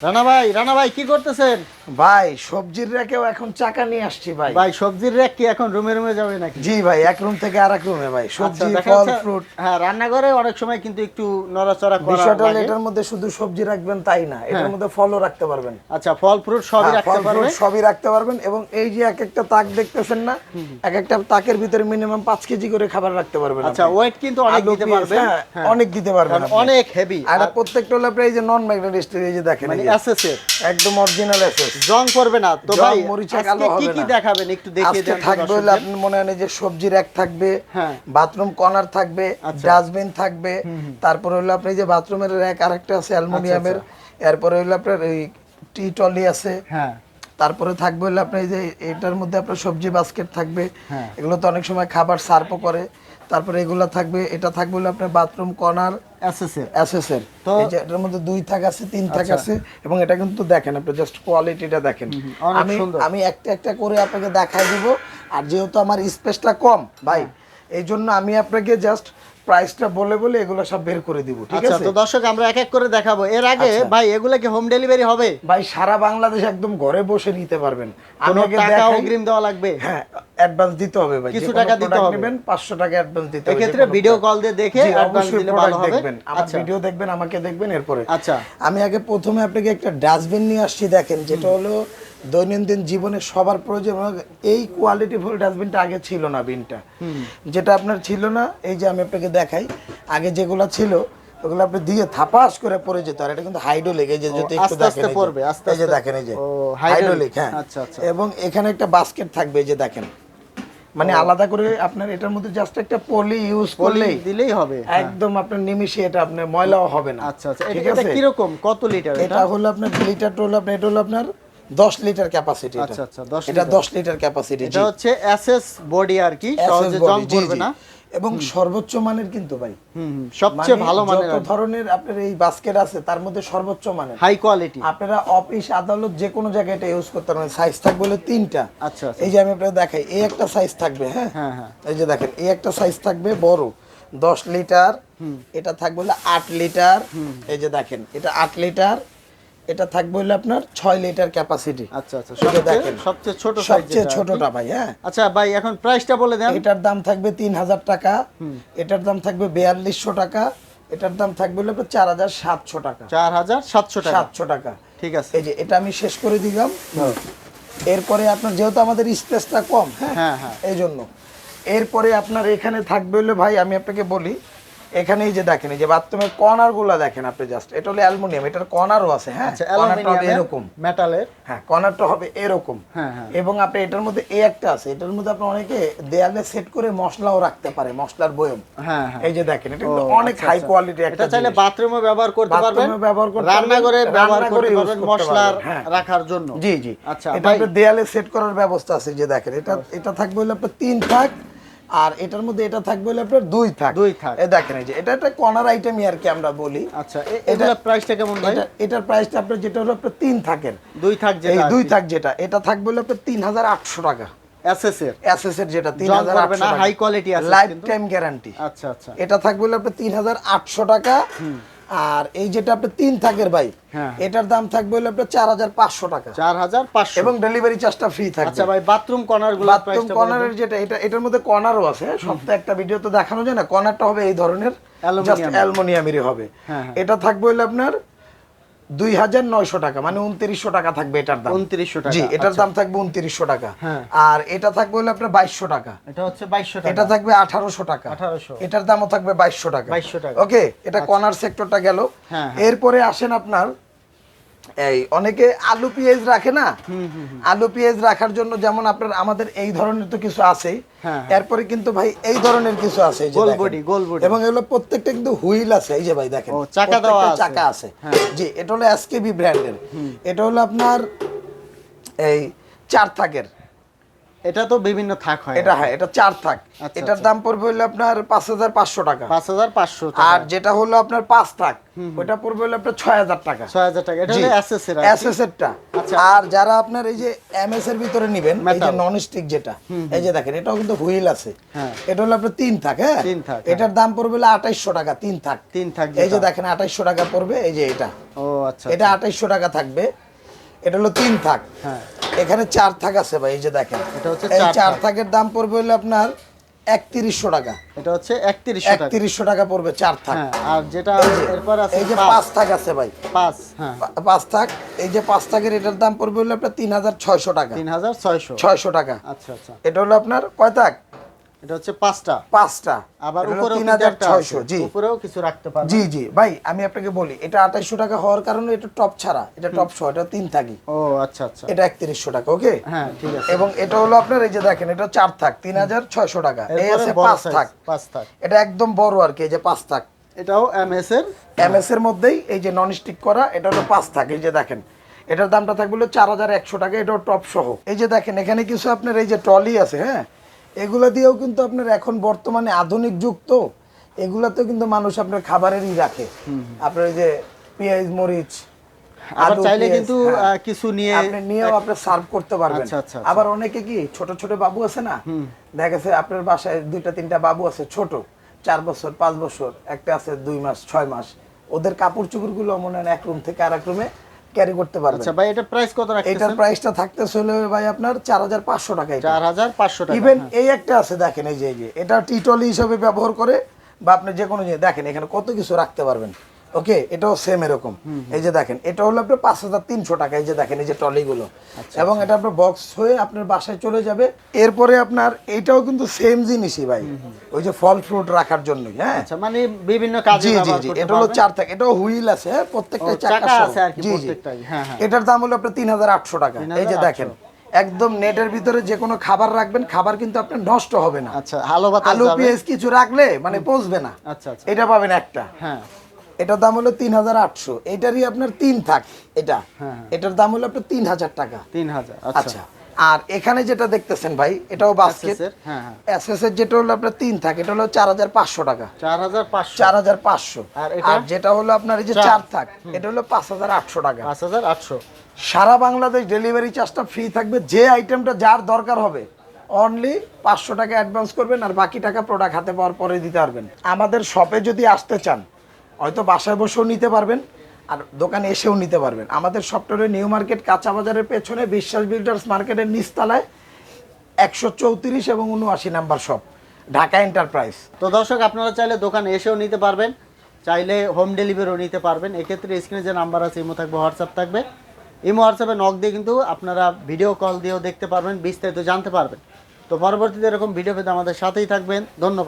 রানা ভাই রানা ভাই কি করতেছেন? ভাই সবজির এখন চাকা নিয়ে আসছি ভাই। ভাই সবজির র্যাক কি এখন রুমে রুমে যাবে নাকি? জি ভাই এক রুম থেকে রুমে ভাই। আচ্ছা, সবজি ফল ফ্রুট। হ্যাঁ রান্নাঘরে অনেক সময় কিন্তু একটু নড়াচড়া করা বিষয়টা এটার মধ্যে শুধু সবজি রাখবেন তাই না এটার হ্যাঁ। মধ্যে ফলও রাখতে পারবেন। আচ্ছা ফল ফ্রুট সবই হ্যাঁ, রাখতে ফল পারবে ফ্রুট সবই রাখতে পারবেন এবং এই যে এক একটা তাক দেখতেছেন না এক একটা তাকের ভিতরে মিনিমাম পাঁচ কেজি করে খাবার রাখতে পারবেন আচ্ছা ওয়েট কিন্তু অনেক দিতে পেঁয়াজ, পারবে হ্যাঁ, হ্যাঁ। অনেক দিতে পারবেন অনেক হেভি আর প্রত্যেকটা হলো এই যে নন ম্যাগনেট স্টিল এই যে দেখেন একদম অরিজিনাল এসএস জং করবে না। তো ভাই মরিচা কালো হবে কি না। দেখাবেন? একটু দেখিয়ে দেন থাকবে হলো আপনি মনে হয় যে সবজি র্যাক থাকবে হ্যাঁ। বাথরুম কর্নার থাকবে আচ্ছা। ডাস্টবিন থাকবে তারপরে হলো আপনি যে বাথরুমের র্যাক আরেকটা আছে অ্যালুমিনিয়ামের এরপরে হলো আপনার এই টি টলি আছে। হ্যাঁ। তারপরে থাকবে হলো আপনার এই যে এটার মধ্যে আপনার সবজি বাস্কেট থাকবে। হ্যাঁ। এগুলো তো অনেক সময় খাবার সার্ভও করে। তারপরে এগুলা থাকবে এটা থাকবে হলো আপনার বাথরুম কর্নার এসএসএর এসএসএর তো- এটার মধ্যে দুই থাক আছে তিন থাক আছে এবং এটা কিন্তু দেখেন আপনি জাস্ট কোয়ালিটিটা দেখেন আমি। আমি একটা একটা করে আপনাকে দেখাই দিব আর যেহেতু আমার স্পেসটা কম ভাই হ্যাঁ। এই জন্য আমি আপনাকে জাস্ট প্রাইসটা বলে বলে এগুলো সব বের করে দিব ঠিক আচ্ছা আছে? তো দর্শক আমরা এক এক করে দেখাবো। এর আগে আচ্ছা। ভাই এগুলা কি হোম ডেলিভারি হবে? ভাই সারা বাংলাদেশ একদম ঘরে বসে নিতে পারবেন। কোনো টাকা অগ্রিম দেওয়া লাগবে? হ্যাঁ অ্যাডভান্স দিতে হবে ভাই। কিছু টাকা দিতে হবে। নেবেন 500 টাকা অ্যাডভান্স দিতে হবে এক্ষেত্রে যে ভিডিও কল দিয়ে দেখে অ্যাডভান্স দিলে ভালো হবে। দেখবেন আমার আচ্ছা। ভিডিও দেখবেন আমাকে দেখবেন এরপরে। আচ্ছা। আমি আগে প্রথমে আপনাকে একটা ডাস্টবিন নিয়ে আসছি দেখেন যেটা হলো দৈনন্দিন জীবনে সবার প্রয়োজন এই কোয়ালিটি ফুল ডাস্টবিনটা আগে ছিল না বিনটা যেটা আপনার ছিল না এই যে আমি আপনাকে দেখাই আগে যেগুলো ছিল ওগুলো আপনি দিয়ে থাপাস করে পড়ে যেত আর এটা কিন্তু হাইড্রোলিক এই যে যদি একটু দেখেন পড়বে, আস্তে এই যে। দেখেন এই যে। হাইড্রোলিক হ্যাঁ। আচ্ছা, আচ্ছা। এবং এখানে একটা বাস্কেট থাকবে এই যে দেখেন। মানে আলাদা করে আপনার এটার মধ্যে জাস্ট একটা পলি ইউজ করলেই দিলেই হবে হ্যাঁ। একদম আপনার নিমিশে এটা আপনার ময়লাও হবে না। আচ্ছা আচ্ছা। ঠিক এটা আছে? কীরকম? কত লিটার এটা? হলো আপনার লিটার হলো আপনার এটা হলো আপনার দশ লিটার ক্যাপাসিটি আচ্ছা, আচ্ছা, 10 এটা লিটার। দশ লিটার ক্যাপাসিটি এটা হচ্ছে এসএস বডি আর কি সহজে জং করবে না। এবং সর্বোচ্চ মানের কিন্তু ভাই। সবচেয়ে মানে ভালো মানের যত ধরনের আপনার এই বাস্কেট আছে তার মধ্যে সর্বোচ্চ মানের। হাই কোয়ালিটি আপনারা অফিস আদালত যে কোনো জায়গায় এটা ইউজ করতে পারবেন। সাইজ থাকবে হলো তিনটা। আচ্ছা আচ্ছা। এই যে আমি আপনাকে দেখাই এই একটা সাইজ থাকবে হ্যাঁ? হ্যাঁ হ্যাঁ। এই যে দেখেন এই একটা সাইজ থাকবে বড়। দশ লিটার এটা থাকবে হলো আট লিটার। এই যে দেখেন এটা আট লিটার এটা থাকবে হলো আপনার ছয় লিটার ক্যাপাসিটি আচ্ছা আচ্ছা দেখেন সবচেয়ে ছোট সাইজ সবচেয়ে ছোটটা ভাই হ্যাঁ। আচ্ছা ভাই এখন প্রাইসটা বলে দেন। এটার দাম থাকবে তিন হাজার টাকা। এটার দাম থাকবে বিয়াল্লিশশো টাকা। এটার দাম থাকবে হলো চার হাজার সাতশো টাকা। চার হাজার সাতশো টাকা। সাতশো টাকা। ঠিক আছে। এই যে এটা আমি শেষ করে দিলাম। এরপরে আপনার যেহেতু আমাদের স্পেসটা কম হ্যাঁ হ্যাঁ হ্যাঁ। এই জন্য। এরপরে আপনার এখানে থাকবে হলো ভাই আমি আপনাকে বলি এখানে এই যে দেখেন এই যে বাথরুমের কর্নারগুলা দেখেন আপনি জাস্ট এটা হলো অ্যালুমিনিয়াম এটার কর্নারও আছে হ্যাঁ? আচ্ছা কর্নারটা হবে এরকম। মেটালের হ্যাঁ কর্নারটা হবে এরকম। হ্যাঁ হ্যাঁ। এবং আপনি এটার মধ্যে এই একটা আছে এটার মধ্যে আপনি অনেকে দেয়ালে সেট করে মশলাও রাখতে পারে মশলার বয়ম। হ্যাঁ হ্যাঁ। এই যে দেখেন এটা কিন্তু অনেক আচ্ছা, হাই আচ্ছা। কোয়ালিটি একটা এটা চাইলে বাথরুমে ব্যবহার করতে পারবেন। বাথরুমে ব্যবহার করতে রান্নাঘরে ব্যবহার করতে পারবেন মশলার। রাখার জন্য। জি জি। আচ্ছা এটা দেয়ালে সেট করার ব্যবস্থা আছে যে দেখেন এটা এটা থাকবে হলো আপনার তিন থাক আর এটার মধ্যে এটা থাকবে হলো আপনার দুই থাক। দুই থাক। এ দেখেন এই যে এটা একটা কর্নার আইটেমই আর কি আমরা বলি। আচ্ছা এটা প্রাইসটা কেমন ভাই? এটা এটার প্রাইসটা আপনার যেটা হলো আপনার তিন থাকের। দুই থাক যেটা এই দুই থাক যেটা এটা থাকবে হলো আপনার তিন হাজার আটশো টাকা। এসএস এর? এসএস এর যেটা তিন টাকা। হাজার কোয়ালিটি আছে লাইফ টাইম গ্যারান্টি আচ্ছা আচ্ছা। এটা থাকবে হলো আপনার তিন হাজার আটশো টাকা। আর এই যেটা আপনার তিন থাকের ভাই হ্যাঁ। এটার দাম থাকবে হলো আপনার চার হাজার পাঁচশো টাকা। চার হাজার পাঁচশো। এবং ডেলিভারি চার্জটা ফ্রি থাকবে। আচ্ছা ভাই বাথরুম কর্নারগুলো বাথরুম কর্নারের যেটা এটা এটার মধ্যে কর্নারও আছে সপ্তাহে একটা ভিডিও তো দেখানো যায় না কর্নারটা হবে এই ধরনের অ্যালুমিনিয়ামেরই হবে। হ্যাঁ, হ্যাঁ। এটা থাকবে হলো আপনার দুই হাজার নয়শো টাকা মানে উনত্রিশশো টাকা থাকবে এটার দাম। 2900 টাকা, জি এটার আচ্ছা। দাম থাকবে উনত্রিশশো টাকা। হ্যাঁ। আর এটা থাকবে হলো আপনার বাইশশো টাকা। এটা হচ্ছে বাইশশো এটা থাকবে আঠারোশো টাকা। 1800 এটার দামও থাকবে বাইশশো টাকা। বাইশশো টাকা। ওকে এটা কর্নার সেক্টরটা গেল। হ্যাঁ, এরপরে আসেন আপনার এই অনেকে আলু পেঁয়াজ রাখে না? আলু পেঁয়াজ রাখার জন্য যেমন আপনার আমাদের এই ধরনের তো কিছু আছেই হ্যাঁ, এরপরে কিন্তু ভাই এই ধরনের কিছু আছে এই যে গোল বডি গোল বডি। এবং এগুলো প্রত্যেকটা কিন্তু হুইল আছে এই যে ভাই দেখেন। চাকা দেওয়া আছে। চাকা আছে। হ্যাঁ। জি এটা হলো এসকেবি ব্র্যান্ডের এটা হলো আপনার এই চার থাকের। এটা তো বিভিন্ন থাক হয় এটা হ্যাঁ এটা চার থাক। আচ্ছা, এটার দাম পড়বে হলো আপনার পাঁচ হাজার পাঁচশো টাকা। পাঁচ হাজার পাঁচশো আর যেটা হলো আপনার পাঁচ থাক ওটা পড়বে হলো আপনার ছয় হাজার টাকা। ছয় হাজার টাকা। এটা এসএস এরটা আচ্ছা। আর যারা আপনার এই যে এমএস এর ভিতরে নিবেন এই যে নন স্টিক যেটা এই যে দেখেন এটাও কিন্তু হুইল আছে। হ্যাঁ। এটা হলো আপনার তিন থাক হ্যাঁ? তিন থাক, এটার দাম পড়বে হলো আঠাইশশো টাকা তিন থাক। তিন থাক এই যে দেখেন আঠাইশশো টাকা পড়বে এই যে এটা। ও আচ্ছা এটা আঠাইশশো টাকা থাকবে। এটা হলো তিন থাক। হ্যাঁ। এখানে চার থাক আছে ভাই এই যে দেখেন। এটা হচ্ছে এই চার থাকের দাম পড়বে হলো আপনার একত্রিশশো টাকা। এটা হচ্ছে একত্রিশশো টাকা। একত্রিশশো টাকা পড়বে চার থাক। হ্যাঁ আর যেটা এরপর আছে এই যে পাঁচ। পাঁচ থাক আছে ভাই। পাঁচ হ্যাঁ। পাঁচ থাক এই যে পাঁচ থাকের এটার দাম পড়বে হলো আপনার তিন হাজার ছয়শো টাকা। তিন হাজার ছয়শো। ছয়শো টাকা। আচ্ছা আচ্ছা। এটা হলো আপনার কয় থাক? এটা হচ্ছে পাঁচটা। পাঁচটা। আবার উপরেও তিন হাজার ছয়শো জি। উপরেও কিছু রাখতে পারবেন। জি জি। ভাই আমি আপনাকে বলি এটা আঠাইশশো টাকা হওয়ার কারণে এটা টপ ছাড়া এটা টপ সহ এটা তিন থাকি। ও আচ্ছা আচ্ছা। এটা একত্রিশশো টাকা ওকে? হ্যাঁ ঠিক আছে। এবং এটা হলো আপনার এই যে দেখেন এটা চার থাক তিন হাজার ছয়শো টাকা। এই আছে পাঁচ থাক। পাঁচ থাক। এটা একদম বড় আর কি এই যে পাঁচ থাক। এটাও এমএস এর? এমএস এর মধ্যেই এই যে নন স্টিক করা এটা হলো পাঁচ থাক এই যে দেখেন। এটার দামটা থাকবে হলো চার হাজার একশো টাকা এটাও টপ সহ। এই যে দেখেন এখানে কিছু আপনার এই যে ট্রলি আছে হ্যাঁ? এগুলো দিয়েও কিন্তু আপনার এখন বর্তমানে আধুনিক যুগ তো এগুলাতেও কিন্তু মানুষ আপনার খাবারেরই রাখে। আপনার যে পেঁয়াজ মরিচ আবার চাইলে কিন্তু হ্যাঁ। কিছু নিয়ে আপনি নিয়েও আপনি সার্ভ করতে পারবেন। আচ্ছা, আচ্ছা, আচ্ছা। আবার অনেকে কি ছোট ছোট বাবু আছে না? দেখা গেছে আপনার বাসায় দুইটা তিনটা বাবু আছে ছোট চার বছর পাঁচ বছর একটা আছে দুই মাস ছয় মাস। ওদের কাপড় চোপড়গুলো মনে হয় এক রুম থেকে আর এক রুমে ক্যারি করতে পারবেন। আচ্ছা ভাই এটা প্রাইস কত এটার এটা প্রাইসটা থাকতে চলে ভাই আপনার চার হাজার পাঁচশো টাকা এটা। চার হাজার পাঁচশো টাকা ইভেন এই একটা আছে দেখেন এই যে যে এটা টিটলি হিসেবে ব্যবহার করে বা আপনি যে কোনো জিনিস দেখেন এখানে কত কিছু রাখতে পারবেন। ওকে এটাও সেম এরকম। এই যে দেখেন এটা হলো আপনার পাঁচ হাজার তিনশো টাকা এই যে দেখেন এই যে ট্রলিগুলো। আচ্ছা, এবং এটা আপনার বক্স হয়ে আপনার বাসায় চলে যাবে। এরপরে আপনার এটাও কিন্তু সেম জিনিসই ভাই। ওই যে ফল ফ্রুট রাখার জন্যই হ্যাঁ? আচ্ছা মানে বিভিন্ন কাজে জি জি জি এটা হলো চার থাক এটাও হুইল আছে হ্যাঁ? প্রত্যেকটা চাকা আছে জি জি। হ্যাঁ, হ্যাঁ। এটার দাম হলো আপনার তিন হাজার আটশো টাকা। এই যে দেখেন একদম নেটের ভিতরে যে কোনো খাবার রাখবেন খাবার কিন্তু আপনার নষ্ট হবে না। আচ্ছা আলু পেঁয়াজ কিছু রাখলে মানে পচবে না। আচ্ছা আচ্ছা। এটা পাবেন একটা। হ্যাঁ। এটার দাম হলো তিন হাজার আটশো। এটারই আপনার তিন থাক এটা। হ্যাঁ। এটার দাম হলো আপনার তিন হাজার টাকা। তিন হাজার আচ্ছা। আচ্ছা আর এখানে যেটা দেখতেছেন ভাই এটাও বাস্কেট হ্যাঁ হ্যাঁ। এসএস এর যেটা হলো আপনার তিন থাক এটা হলো চার হাজার পাঁচশো টাকা। চার হাজার পাঁচশো। আর যেটা হলো আপনার এই যে। চার। থাক এটা হলো পাঁচ হাজার আটশো টাকা। পাঁচ হাজার আটশো। সারা বাংলাদেশ ডেলিভারি চার্জটা ফ্রি থাকবে যে আইটেমটা যার দরকার হবে। অনলি পাঁচশো টাকা অ্যাডভান্স করবেন আর বাকি টাকা প্রোডাক্ট হাতে পাওয়ার পরে দিতে পারবেন। আমাদের শপে যদি আসতে চান হয়তো বাসায় বসেও নিতে পারবেন আর দোকানে এসেও নিতে পারবেন। আমাদের সফটওয়্যারে নিউ মার্কেট কাঁচা বাজারের পেছনে বিশ্বাস বিল্ডার্স মার্কেটের নিচতলায় একশো চৌত্রিশ এবং উনআশি নাম্বার শপ, ঢাকা এন্টারপ্রাইজ। তো দর্শক, আপনারা চাইলে দোকানে এসেও নিতে পারবেন, চাইলে হোম ডেলিভারিও নিতে পারবেন। এক্ষেত্রে স্ক্রিনে যে নাম্বার আছে, ইমো থাকবে, হোয়াটসঅ্যাপ থাকবে। ইমো, হোয়াটসঅ্যাপে নক দিয়ে কিন্তু আপনারা ভিডিও কল দিয়েও দেখতে পারবেন, বিস্তারিত জানতে পারবেন। তো পরবর্তীতে এরকম ভিডিও পেতে আমাদের সাথেই থাকবেন। ধন্যবাদ।